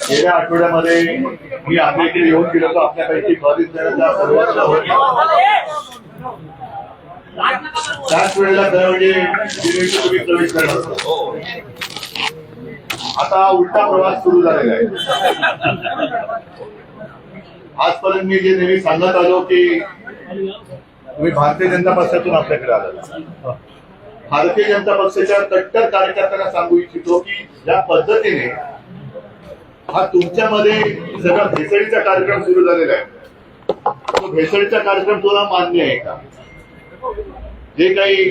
गेल्या आठवड्यामध्ये मी आपल्याकडे येऊन गेलो होतो आपल्यापैकी त्याच वेळेला दरवेळी तुम्ही प्रवेश करत आता उलटा प्रवास सुरू झालेला आहे. आजपर्यंत मी जे नेहमी सांगत आलो की तुम्ही भारतीय जनता पक्षातून आपल्याकडे आला भारतीय जनता पक्षाच्या कट्टर कार्यकर्त्यांना सांगू इच्छितो की ज्या पद्धतीने हा तुमच्यामध्ये सगळा भेसळीचा कार्यक्रम सुरू झालेला आहे. तो भेसळीचा कार्यक्रम तुला मान्य आहे का? जे काही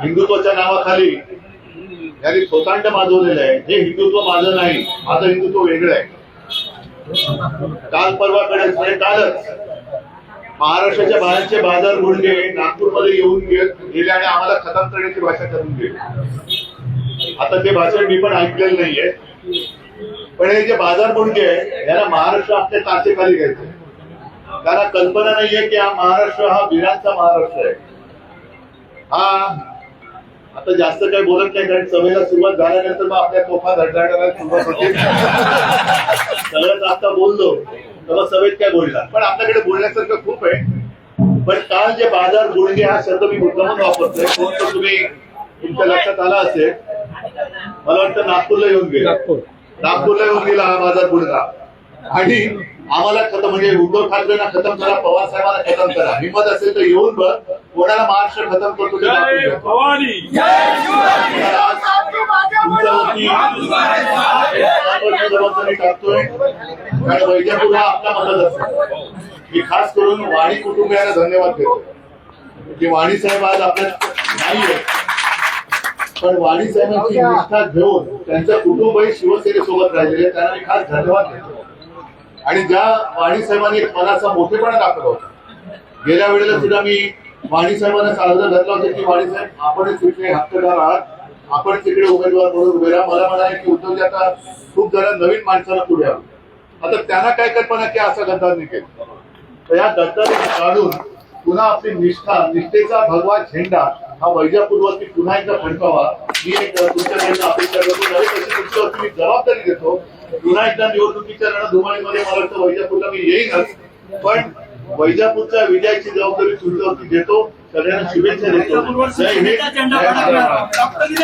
हिंदुत्वाच्या नावाखाली यांनी स्वतंड माजवलेलं आहे हे हिंदुत्व माझं नाही माझं हिंदुत्व वेगळं आहे. काल परवाकडे म्हणजे कालच महाराष्ट्राच्या बाहेरचे बाजार गुंडे नागपूरमध्ये येऊन गेले आणि आम्हाला खतम करण्याची भाषा करून गेले आता ते भाषण मी पण ऐकलेलं नाहीये. पण हे जे बाजार गुंडे याला महाराष्ट्र आपल्या तासेखाली घ्यायचं त्याला कल्पना नाहीये की हा महाराष्ट्र हा वीरांचा महाराष्ट्र आहे. हा आता जास्त काही बोलत नाही कारण सभेला सुरुवात झाल्यानंतर मग आपल्या तोफा धडधडायला सुरुवात होते. सगळंच आता बोललो. तेव्हा सभेत काय बोलणार? पण आपल्याकडे बोलण्यासारखं खूप आहे. पण काल जे बाजार गुडघे हा शब्द मी मुद्दामून वापरतोय. कोण तर तुम्ही तुमच्या लक्षात आला असेल. मला वाटतं नागपूरला येऊन गेला. नागपूरला येऊन गेला हा बाजार गुडघा आणि आम्हाला खतम म्हणजे उद्धव ठाकरेंना खतम करा पवार साहेबांना खतम करा. हिंमत असेल तर येऊन बघ. कोणाला महाराष्ट्र खतम करतो ते दाखवून द्या. तुमच्यावरती जबाबदारी टाकतोय. कारण हा आपला मतदारसंघ मी खास करून वाणी कुटुंबियांना धन्यवाद देतो. की वाणी साहेब आज आपल्यात नाहीये पण वाणी साहेबांची निष्ठा घेऊन त्यांचं कुटुंबही शिवसेनेसोबत राहिलेले आहे. त्यांना मी खास धन्यवाद देतो. आणि ज्या वाणी साहेबांनी मनाचा मोठेपणा दाखवला होता गेल्या वेळेला सुद्धा मी वाणी साहेबांना सार्वजन घातलं होतं की वाणी साहेब आपणच तिकडे हक्कदार आहात. आपण तिकडे उमेदवार म्हणून उभे राहा. मला म्हणाले की उद्धवजी आता खूप जरा नवीन माणसाला पुढे आलो. आता त्यांना काय कल्पना की असा गद्दार निघेल? तर या गद्दारी काढून पुन्हा आपली निष्ठा निष्ठेचा भगवा झेंडा हा वैजापूरवरती पुन्हा एकदा फडकावा. मी एक तुमच्याकडनं अपेक्षा करतो. नवीन वर्षी तुमच्यावरती मी जबाबदारी देतो. पुन्हा एकदा निवडणुकीच्या रणधुमाळीमध्ये मला वाटतं वैजापूरला मी येईनच. पण वैजापूरच्या विजयाची जबाबदारी तुमच्यावरती देतो सगळ्यांना शुभेच्छा देतो जय हिंद, जय महाराष्ट्र. डॉक्टर